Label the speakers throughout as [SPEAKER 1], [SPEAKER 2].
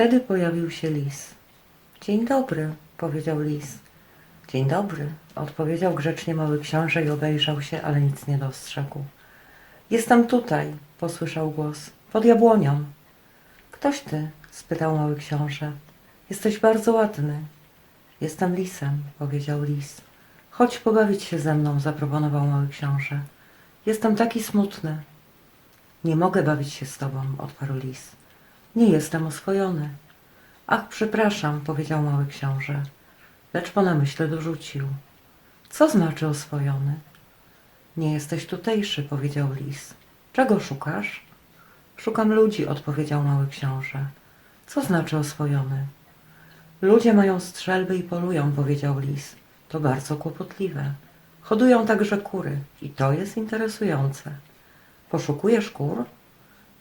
[SPEAKER 1] Wtedy pojawił się lis. Dzień dobry, powiedział lis. Dzień dobry, odpowiedział grzecznie mały książę i obejrzał się, ale nic nie dostrzegł. Jestem tutaj, posłyszał głos, pod jabłonią. Ktoś ty? spytał mały książę. Jesteś bardzo ładny. Jestem lisem, powiedział lis. Chodź pobawić się ze mną, zaproponował mały książę. Jestem taki smutny. Nie mogę bawić się z tobą, odparł lis. Nie jestem oswojony. Ach, przepraszam, powiedział mały książę. Lecz po namyśle dorzucił. Co znaczy oswojony? Nie jesteś tutejszy, powiedział lis. Czego szukasz? Szukam ludzi, odpowiedział mały książę. Co znaczy oswojony? Ludzie mają strzelby i polują, powiedział lis. To bardzo kłopotliwe. Hodują także kury i to jest interesujące. Poszukujesz kur?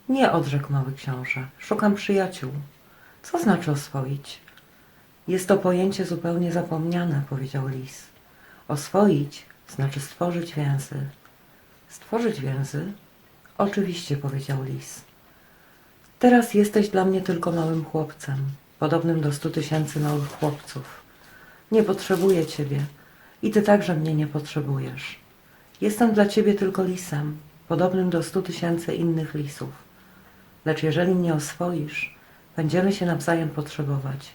[SPEAKER 1] Nie, odrzekł mały książę. Szukam przyjaciół. Co znaczy oswoić? Jest to pojęcie zupełnie zapomniane, powiedział lis. Oswoić znaczy stworzyć więzy. Stworzyć więzy? Oczywiście, powiedział lis. Teraz jesteś dla mnie tylko małym chłopcem, podobnym do stu tysięcy małych chłopców. Nie potrzebuję ciebie i ty także mnie nie potrzebujesz. Jestem dla ciebie tylko lisem, podobnym do stu tysięcy innych lisów. Lecz jeżeli mnie oswoisz, będziemy się nawzajem potrzebować.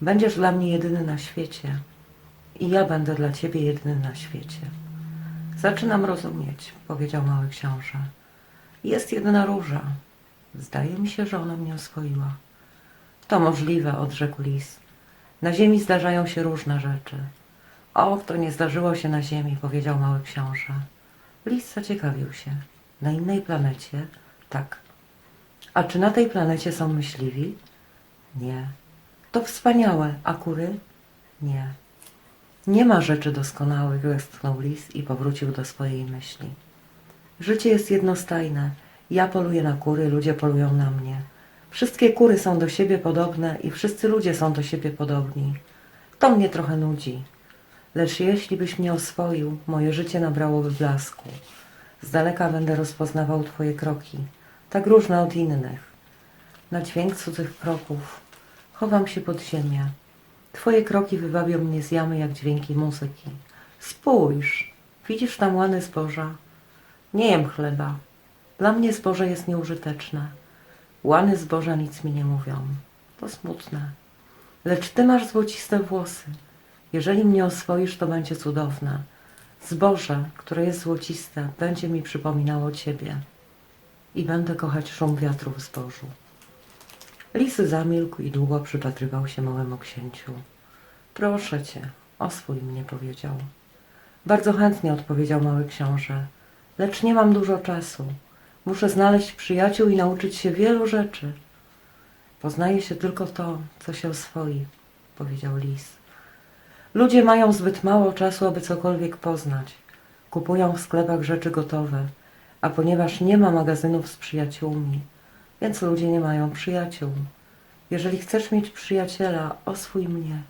[SPEAKER 1] Będziesz dla mnie jedyny na świecie i ja będę dla ciebie jedyny na świecie. Zaczynam rozumieć, powiedział mały książę. Jest jedna róża. Zdaje mi się, że ona mnie oswoiła. To możliwe, odrzekł lis. Na ziemi zdarzają się różne rzeczy. O, to nie zdarzyło się na ziemi, powiedział mały książę. Lis zaciekawił się. Na innej planecie? Tak. A czy na tej planecie są myśliwi? Nie. To wspaniałe. A kury? Nie. Nie ma rzeczy doskonałych, westchnął lis i powrócił do swojej myśli. Życie jest jednostajne. Ja poluję na kury, ludzie polują na mnie. Wszystkie kury są do siebie podobne i wszyscy ludzie są do siebie podobni. To mnie trochę nudzi. Lecz jeśli byś mnie oswoił, moje życie nabrałoby blasku. Z daleka będę rozpoznawał twoje kroki, tak różne od innych. Na dźwięk cudzych kroków chowam się pod ziemię. Twoje kroki wywabią mnie z jamy jak dźwięki muzyki. Spójrz, widzisz tam łany zboża? Nie jem chleba. Dla mnie zboże jest nieużyteczne. Łany zboża nic mi nie mówią. To smutne. Lecz ty masz złociste włosy. Jeżeli mnie oswoisz, to będzie cudowne. Zboże, które jest złociste, będzie mi przypominało ciebie. I będę kochać szum wiatru w zbożu. Lisy zamilkł i długo przypatrywał się małemu księciu. Proszę cię, oswój mnie, powiedział. Bardzo chętnie odpowiedział mały książę, lecz nie mam dużo czasu. Muszę znaleźć przyjaciół i nauczyć się wielu rzeczy. Poznaje się tylko to, co się oswoi, powiedział lis. Ludzie mają zbyt mało czasu, aby cokolwiek poznać. Kupują w sklepach rzeczy gotowe, a ponieważ nie ma magazynów z przyjaciółmi, więc ludzie nie mają przyjaciół. Jeżeli chcesz mieć przyjaciela, oswój mnie.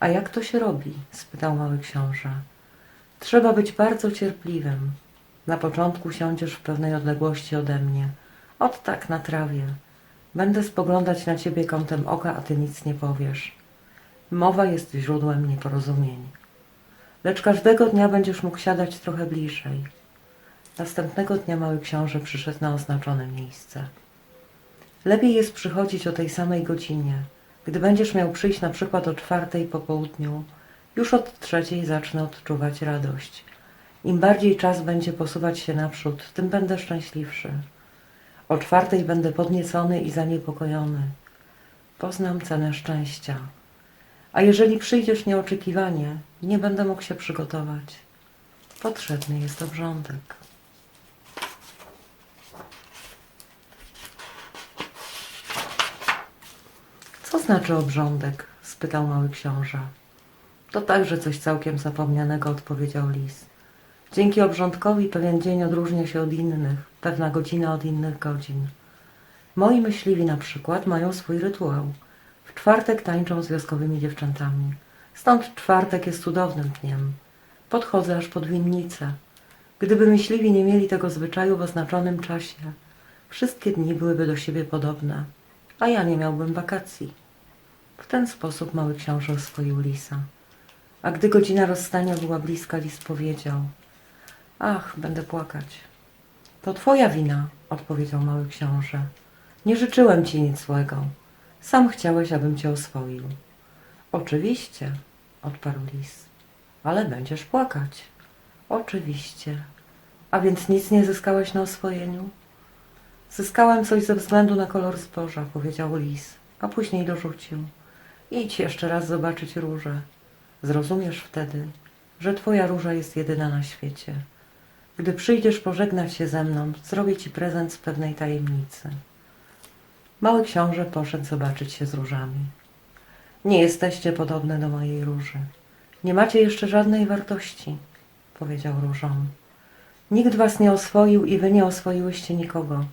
[SPEAKER 1] A jak to się robi? spytał mały książę. Trzeba być bardzo cierpliwym. Na początku siądziesz w pewnej odległości ode mnie. Ot tak na trawie. Będę spoglądać na ciebie kątem oka, a ty nic nie powiesz. Mowa jest źródłem nieporozumień. Lecz każdego dnia będziesz mógł siadać trochę bliżej. Następnego dnia mały książę przyszedł na oznaczone miejsce. Lepiej jest przychodzić o tej samej godzinie. Gdy będziesz miał przyjść na przykład o czwartej po południu, już od trzeciej zacznę odczuwać radość. Im bardziej czas będzie posuwać się naprzód, tym będę szczęśliwszy. O czwartej będę podniecony i zaniepokojony. Poznam cenę szczęścia. A jeżeli przyjdziesz nieoczekiwanie, nie będę mógł się przygotować. Potrzebny jest obrządek. Znaczy obrządek? spytał mały książę. To także coś całkiem zapomnianego, odpowiedział lis. Dzięki obrządkowi pewien dzień odróżnia się od innych, pewna godzina od innych godzin. Moi myśliwi na przykład mają swój rytuał. W czwartek tańczą z wioskowymi dziewczętami. Stąd czwartek jest cudownym dniem. Podchodzę aż pod winnicę. Gdyby myśliwi nie mieli tego zwyczaju w oznaczonym czasie, wszystkie dni byłyby do siebie podobne. a ja nie miałbym wakacji. W ten sposób mały książę oswoił lisa. A gdy godzina rozstania była bliska, lis powiedział: Ach, będę płakać. To twoja wina, odpowiedział mały książę. Nie życzyłem ci nic złego. Sam chciałeś, abym cię oswoił. Oczywiście, odparł lis. Ale będziesz płakać. Oczywiście. A więc nic nie zyskałeś na oswojeniu? Zyskałem coś ze względu na kolor zboża, powiedział lis, a później dorzucił. Idź jeszcze raz zobaczyć różę. Zrozumiesz wtedy, że twoja róża jest jedyna na świecie. Gdy przyjdziesz pożegnać się ze mną, zrobię ci prezent z pewnej tajemnicy. Mały książę poszedł zobaczyć się z różami. Nie jesteście podobne do mojej róży. Nie macie jeszcze żadnej wartości, powiedział różom. Nikt was nie oswoił i wy nie oswoiłyście nikogo.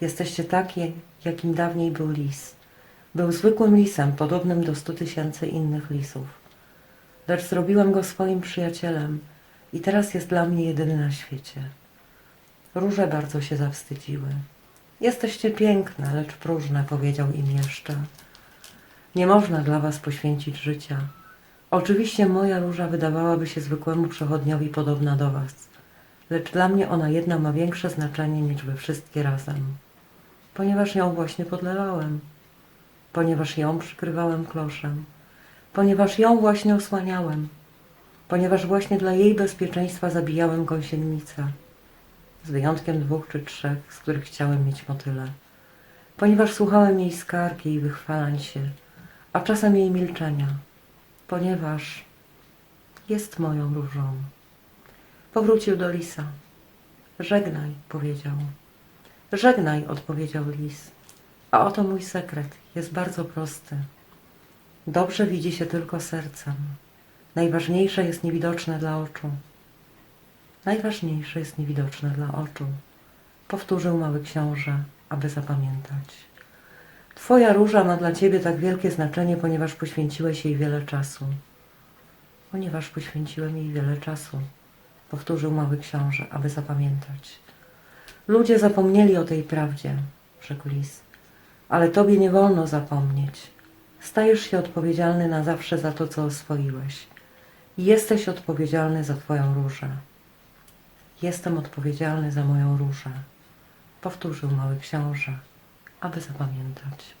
[SPEAKER 1] Jesteście takie, jakim dawniej był lis. Był zwykłym lisem, podobnym do stu tysięcy innych lisów. Lecz zrobiłem go swoim przyjacielem i teraz jest dla mnie jedyny na świecie. Róże bardzo się zawstydziły. Jesteście piękne, lecz próżne, powiedział im jeszcze. Nie można dla was poświęcić życia. Oczywiście moja róża wydawałaby się zwykłemu przechodniowi podobna do was, lecz dla mnie ona jedna ma większe znaczenie niż wy wszystkie razem, ponieważ ją właśnie podlewałem, ponieważ ją przykrywałem kloszem, ponieważ ją właśnie osłaniałem, ponieważ właśnie dla jej bezpieczeństwa zabijałem gąsienicę, z wyjątkiem dwóch czy trzech, z których chciałem mieć motyle, ponieważ słuchałem jej skarg, jej wychwalań się, a czasem jej milczenia, ponieważ jest moją różą. Powrócił do lisa. Żegnaj, powiedział. Żegnaj, odpowiedział lis. A oto mój sekret. Jest bardzo prosty. Dobrze widzi się tylko sercem. Najważniejsze jest niewidoczne dla oczu. Najważniejsze jest niewidoczne dla oczu. Powtórzył mały książę, aby zapamiętać. Twoja róża ma dla ciebie tak wielkie znaczenie, ponieważ poświęciłeś jej wiele czasu. Ponieważ poświęciłem jej wiele czasu, powtórzył mały książę, aby zapamiętać. Ludzie zapomnieli o tej prawdzie, rzekł lis, ale tobie nie wolno zapomnieć. Stajesz się odpowiedzialny na zawsze za to, co oswoiłeś. Jesteś odpowiedzialny za twoją różę. Jestem odpowiedzialny za moją różę, powtórzył mały książę, aby zapamiętać.